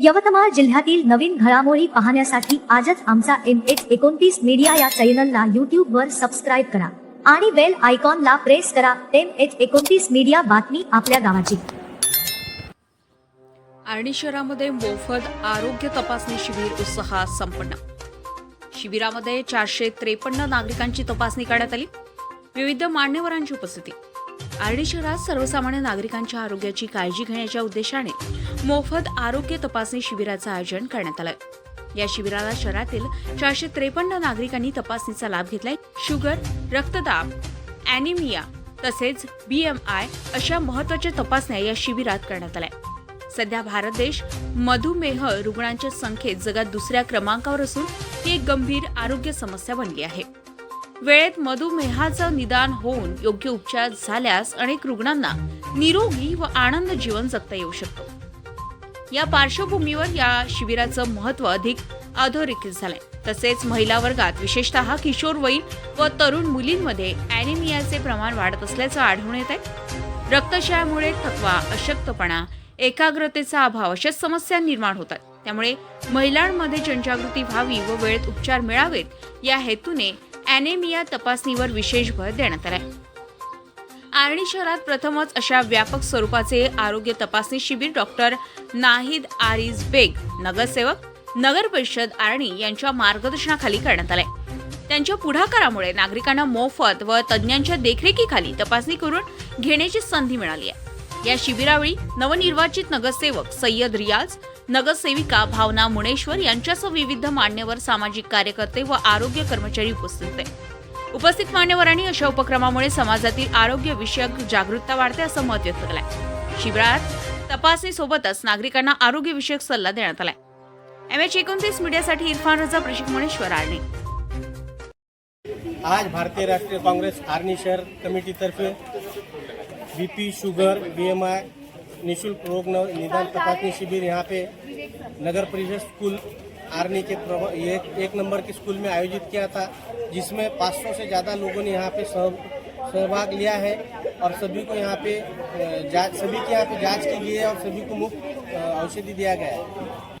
यवतमाळ जिल्ह्यातील नवीन घडामोडी पाहण्यासाठी आजच आमचा एम एच एकोणतीस मीडिया या चॅनलला यूट्यूब वर सबस्क्राईब करा आणि बेल आयकॉनला प्रेस करा एम एच एकोणतीस मीडिया बातमी आपल्या गावाची. आर्णी शहरामध्ये मोफत आरोग्य तपासणी शिबिर उत्साहात संपन्न. शिबिरामध्ये चारशे त्रेपन्न नागरिकांची तपासणी करण्यात आली. विविध मान्यवरांची उपस्थिती. आर्डी शहरात सर्वसामान्य नागरिकांच्या आरोग्याची काळजी घेण्याच्या उद्देशाने मोफत आरोग्य तपासणी शिबिराचं आयोजन करण्यात आलं या शिबिराला शहरातील चारशे त्रेपन्न नागरिकांनी तपासणीचा लाभ घेतलाय. शुगर रक्तदाब अॅनिमिया तसेच बीएमआय अशा महत्त्वाच्या तपासण्या या शिबिरात करण्यात आल्या. सध्या भारत देश मधुमेह रुग्णांच्या संख्येत जगात दुसऱ्या क्रमांकावर असून ही एक गंभीर आरोग्य समस्या बनली आहे. वेळेत मधुमेहाचं निदान होऊन योग्य उपचार झाल्यास अनेक रुग्णांना निरोगी व आनंद जीवन जगता येऊ शकतो. या पार्श्वभूमीवर या शिबिराचं महत्त्व अधिक अधोरेखित झालंय. तसेच महिला वर्गात विशेषतः किशोरवयीन व तरुण मुलींमध्ये अॅनिमियाचे प्रमाण वाढत असल्याचं आढळून येत आहे रक्तक्षयामुळे थकवा अशक्तपणा एकाग्रतेचा अभाव अशा समस्या निर्माण होतात. त्यामुळे महिलांमध्ये जनजागृती व्हावी व वेळेत उपचार मिळावेत या हेतूने अॅनेमिया तपासणीवर विशेष भर देण्यात आलाय. आर्णी शहरात प्रथमच अशा व्यापक स्वरूपाचे आरोग्य तपासणी शिबिर डॉक्टर नाहिद आरिज बेग नगरसेवक नगर परिषद आर्णी यांच्या मार्गदर्शनाखाली करण्यात आलंय. त्यांच्या पुढाकारामुळे नागरिकांना मोफत व तज्ज्ञांच्या देखरेखीखाली तपासणी करून घेण्याची संधी मिळाली आहे. या शिबिरावेळी नवनिर्वाचित नगरसेवक सय्यद रियाज नगरसेविका भावना मुणेश्वर यांच्यासह विविध मान्यवर सामाजिक कार्यकर्ते व आरोग्य कर्मचारी उपस्थित होते. उपस्थित मान्यवरांनी अशा उपक्रमामुळे समाजातील आरोग्य विषयक जागरूकता वाढते असं मत व्यक्त केलंय. शिबिरात तपासणीसोबतच नागरिकांना आरोग्य विषयक सल्ला देण्यात आलाय. एम एच एकोणतीस मीडियासाठी इरफान रजा प्रशिक मुणेश्वर आर्णी आज भारतीय राष्ट्रीय काँग्रेस आर्णी शहर कमिटीतर्फे बी पी शुगर बीएमआई निशुल्क रोग निदान तपासनी शिविर यहाँ पे नगर परिषद स्कूल आर्नी के एक, एक नंबर के स्कूल में आयोजित किया था जिसमें 500 से ज़्यादा लोगों ने यहाँ पे सह- सहभाग लिया है और सभी को यहाँ पे सभी के यहाँ पे जाँच की गई है और सभी को मुफ़्त औषधि दिया गया है।